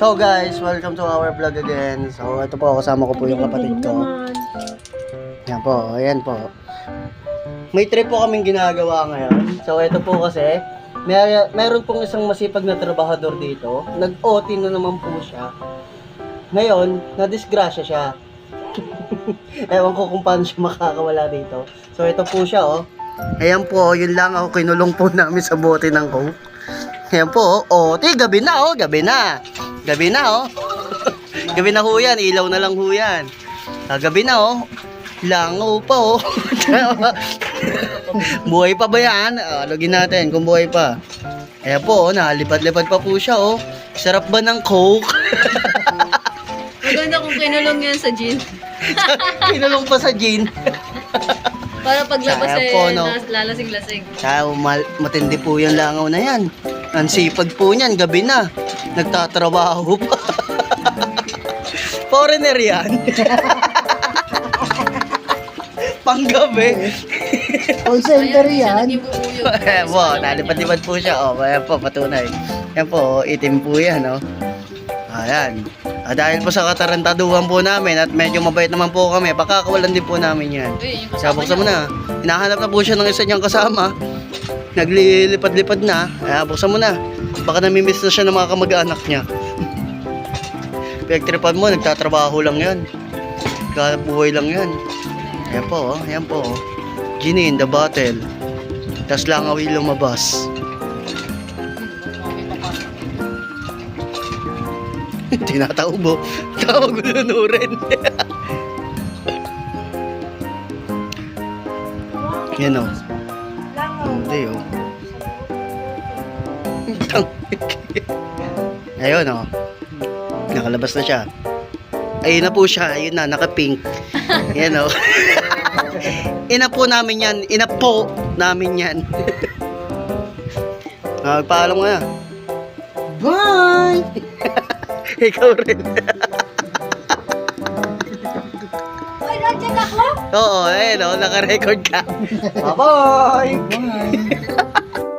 So guys, welcome to our vlog again. So ito po, kasama ko po yung kapatid ko. Yan po, ayan po. May trip po kaming ginagawa ngayon. So ito po kasi, may, meron pong isang masipag na trabahador dito. Nag-OT na naman po siya. Ngayon, na-disgrasya siya. Ewan ko kung paano siya makakawala dito. So ito po siya oh. Ayan po, yun lang ako kinulong po namin sa bote ng coke. Ayan po, oh. Ti, gabi na oh, gabi na. Gabi na oh. gabi na ho yan, ilaw na lang ho yan. Ah, gabi na oh. Langaw pa oh. buhay pa ba yan? Ah, login natin kung buhay pa. Ayan po, oh, nakalipad-lipad pa po siya oh. Sarap ba ng coke? Maganda kung kinulong yan sa gin. Kinulong pa sa gin. Para paglabas Sayang eh, po, no? lalasing-lasing. Kaya mal- matindi po yung langaw na yan. Ang sipag po niyan, gabi na. Nagtatrabaho pa. Foreigner yan. Panggabi. Call center yan. Ayan po, nalipad-lipad po siya. O, ayan po, patunay. Ayan po, itim po yan, no? Ayan. Ah, dahil po sa katarantaduhan po namin at medyo mabait naman po kami, pakakawalan din po namin yan. Uy, yung Kaya kasama buksan mo niya. na. Hinahanap na po siya ng isa niyang kasama. Naglilipad-lipad na. Kaya buksan mo na. Baka namimiss na siya ng mga kamag-anak niya. Pinagtripan mo, nagtatrabaho lang yan. Buhay lang yan. Ayan po, oh. Ayan po, oh. Ginny in the bottle. Tapos lang awi lumabas. Tinataubo. Tawag ulunurin. Yan o. Hindi o. Ayun o. Nakalabas na siya. Ayun na po siya. Ayun na, naka-pink. Yan o. Ina po namin yan. Ina po namin yan. Ah, Magpaalam mo na. Bye! Ikaw rin. Oo, ayun o. Naka-record ka. Bye-bye! Bye!